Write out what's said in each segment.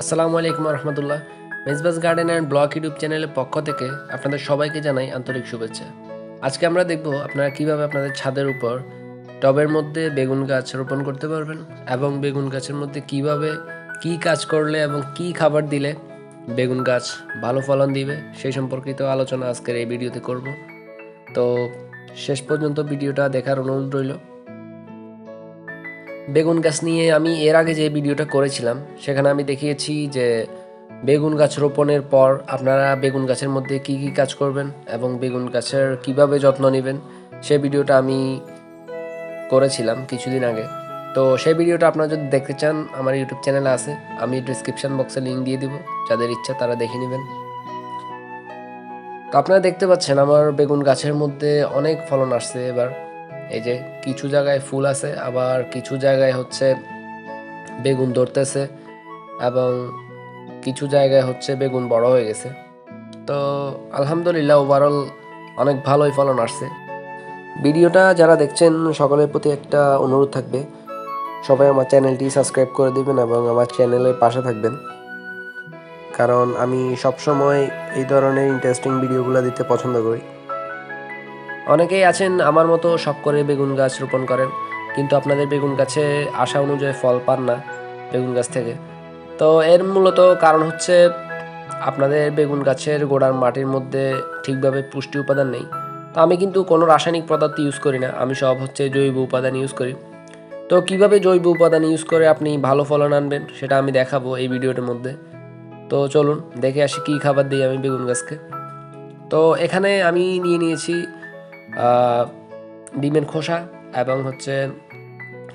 আসসালামু আলাইকুম রহমতুল্লাহ মেজবাস গার্ডেন অ্যান্ড ব্লক ইউটিউব চ্যানেলের পক্ষ থেকে আপনাদের সবাইকে জানাই আন্তরিক শুভেচ্ছা। আজকে আমরা দেখব আপনারা কীভাবে আপনাদের ছাদের উপর টবের মধ্যে বেগুন গাছ রোপণ করতে পারবেন এবং বেগুন গাছের মধ্যে কীভাবে কি কাজ করলে এবং কি খাবার দিলে বেগুন গাছ ভালো ফলন দিবে সেই সম্পর্কিত আলোচনা আজকের এই ভিডিওতে করব। তো শেষ পর্যন্ত ভিডিওটা দেখার অনুরোধ রইল। বেগুন গাছ নিয়ে আমি এর আগে যে ভিডিওটা করেছিলাম, সেখানে আমি দেখিয়েছি যে বেগুন গাছ রোপণের পর আপনারা বেগুন গাছের মধ্যে কি কি কাজ করবেন এবং বেগুন গাছের কীভাবে যত্ন নেবেন, সে ভিডিওটা আমি করেছিলাম কিছুদিন আগে। তো সেই ভিডিওটা আপনারা যদি দেখতে চান, আমার ইউটিউব চ্যানেলে আছে, আমি ডিসক্রিপশন বক্সে লিঙ্ক দিয়ে দিব, যাদের ইচ্ছা তারা দেখে নেবেন। তো আপনারা দেখতে পাচ্ছেন আমার বেগুন গাছের মধ্যে অনেক ফলন আসছে এবার। এই যে কিছু জায়গায় ফুল আছে, আবার কিছু জায়গায় হচ্ছে বেগুন ধরতেছে এবং কিছু জায়গায় হচ্ছে বেগুন বড় হয়ে গেছে। তো আলহামদুলিল্লাহ ওভারঅল অনেক ভালোই ফলন আসছে। ভিডিওটা যারা দেখছেন, সকলের প্রতি একটা অনুরোধ থাকবে। সবাই আমার চ্যানেলটি সাবস্ক্রাইব করে দিবেন এবং আমার চ্যানেলের পাশে থাকবেন। কারণ আমি সবসময় এই ধরনের ইন্টারেস্টিং ভিডিওগুলো দিতে পছন্দ করি। অনেকেই আছেন আমার মতো শখ করে বেগুন গাছ রোপণ করেন, কিন্তু আপনাদের বেগুন গাছে আশা অনুযায়ী ফল পান না বেগুন গাছ থেকে। তো এর মূলত কারণ হচ্ছে আপনাদের বেগুন গাছের গোড়ার মাটির মধ্যে ঠিকভাবে পুষ্টি উপাদান নেই। তো আমি কিন্তু কোনো রাসায়নিক পদার্থ ইউজ করি না, আমি সব হচ্ছে জৈব উপাদান ইউজ করি। তো কীভাবে জৈব উপাদান ইউজ করে আপনি ভালো ফলন আনবেন সেটা আমি দেখাবো এই ভিডিওটার মধ্যে। তো চলুন দেখে আসি কী খাবার দিই আমি বেগুন গাছকে। তো এখানে আমি নিয়ে নিয়েছি ডিমের খোসা এবং হচ্ছে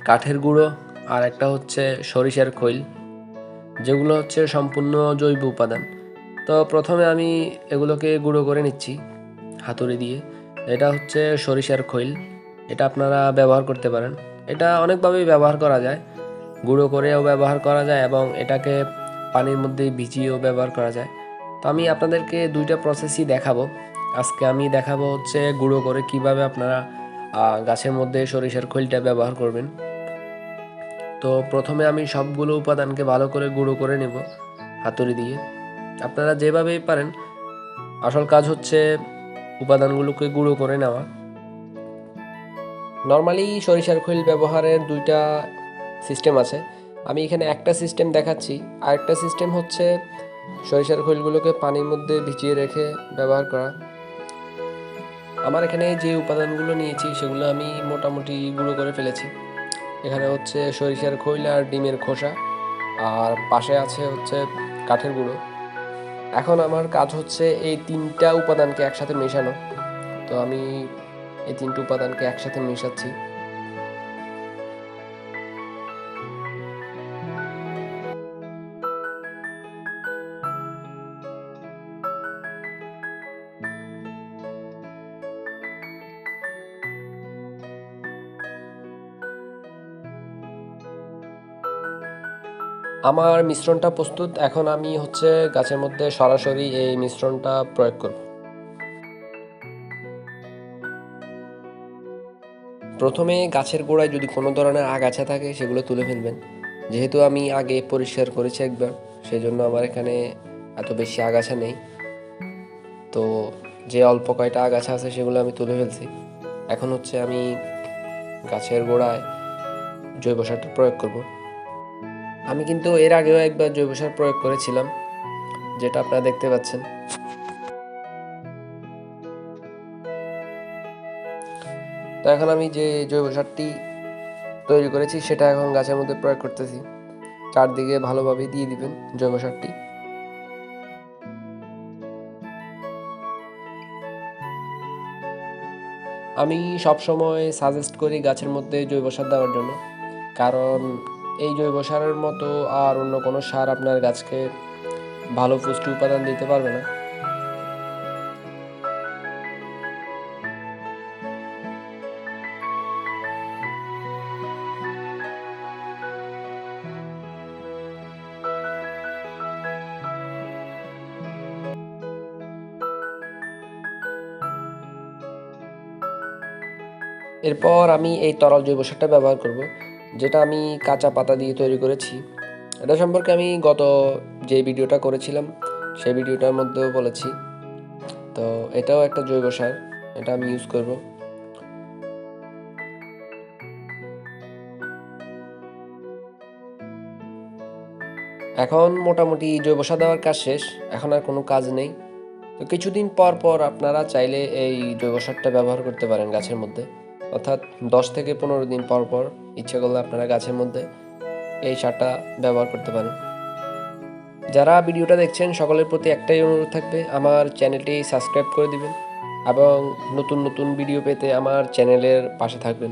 কাঠের গুঁড়ো আর একটা হচ্ছে সরিষার খৈল, যেগুলো হচ্ছে সম্পূর্ণ জৈব উপাদান। তো প্রথমে আমি এগুলোকে গুঁড়ো করে নিচ্ছি হাতুড়ি দিয়ে। এটা হচ্ছে সরিষার খৈল, এটা আপনারা ব্যবহার করতে পারেন। এটা অনেকভাবেই ব্যবহার করা যায়, গুঁড়ো করেও ব্যবহার করা যায় এবং এটাকে পানির মধ্যে ভিজিয়েও ব্যবহার করা যায়। তো আমি আপনাদেরকে দুইটা প্রসেসই দেখাবো। আজকে আমি দেখাবো হচ্ছে গুঁড়ো করে কীভাবে আপনারা গাছের মধ্যে সরিষার খৈলটা ব্যবহার করবেন। তো প্রথমে আমি সবগুলো উপাদানকে ভালো করে গুঁড়ো করে নেব হাতুড়ি দিয়ে। আপনারা যেভাবেই পারেন, আসল কাজ হচ্ছে উপাদানগুলোকে গুঁড়ো করে নেওয়া। নর্মালি সরিষার খৈল ব্যবহারের দুইটা সিস্টেম আছে। আমি এখানে একটা সিস্টেম দেখাচ্ছি। আরেকটা সিস্টেম হচ্ছে সরিষার খৈলগুলোকে পানির মধ্যে ভিজিয়ে রেখে ব্যবহার করা। আমার এখানে যে উপাদানগুলো নিয়েছি, সেগুলো আমি মোটামুটি গুঁড়ো করে ফেলেছি। এখানে হচ্ছে সরিষার খৈল আর ডিমের খোসা, আর পাশে আছে হচ্ছে কাঠের গুঁড়ো। এখন আমার কাজ হচ্ছে এই তিনটা উপাদানকে একসাথে মেশানো। তো আমি এই তিনটে উপাদানকে একসাথে মেশাচ্ছি। আমার মিশ্রণটা প্রস্তুত। এখন আমি হচ্ছে গাছের মধ্যে সরাসরি এই মিশ্রণটা প্রয়োগ করব। প্রথমে গাছের গোড়ায় যদি কোনো ধরনের আগাছা থাকে, সেগুলো তুলে ফেলবেন। যেহেতু আমি আগে পরিষ্কার করেছি একবার সেই জন্য আমার এখানে এত বেশি আগাছা নেই। তো যে অল্প কয়টা আগাছা আছে, সেগুলো আমি তুলে ফেলছি। এখন হচ্ছে আমি গাছের গোড়ায় জৈব সারটা প্রয়োগ করব। আমি কিন্তু এর আগেও একবার জৈব সার প্রয়োগ করেছিলাম, যেটা আপনারা দেখতে পাচ্ছেন। তো এখন আমি যে জৈব সারটি তৈরি করেছি, সেটা এখন গাছের মধ্যে প্রয়োগ করতেছি। চারদিকে ভালোভাবে দিয়ে দিবেন জৈব সারটি। আমি সবসময় সাজেস্ট করি গাছের মধ্যে জৈব সার দেওয়ার জন্য, কারণ এই জৈব সারের মতো আর অন্য কোনো সার আপনার গাছকে ভালো পুষ্টি উপাদান দিতে পারবে না। এরপর আমি এই তরল জৈব সারটা ব্যবহার করব। যেটা আমি কাঁচা পাতা দিয়ে তৈরি করেছি। এটা সম্পর্কে আমি গত যে ভিডিওটা করেছিলাম সেই ভিডিওটার মধ্যেও বলেছি। তো এটাও একটা জৈব সার, এটা আমি ইউজ করব। এখন মোটামুটি জৈব সার দেওয়ার কাজ শেষ, এখন আর কোনো কাজ নেই। তো কিছুদিন পর পর আপনারা চাইলে এই জৈব সারটা ব্যবহার করতে পারেন গাছের মধ্যে। অর্থাৎ দশ থেকে পনেরো দিন পর পর ইচ্ছে করলে আপনারা গাছের মধ্যে এই সারটা ব্যবহার করতে পারেন। যারা ভিডিওটা দেখছেন, সকলের প্রতি একটাই অনুরোধ থাকবে, আমার চ্যানেলটি সাবস্ক্রাইব করে দিবেন এবং নতুন নতুন ভিডিও পেতে আমার চ্যানেলের পাশে থাকবেন।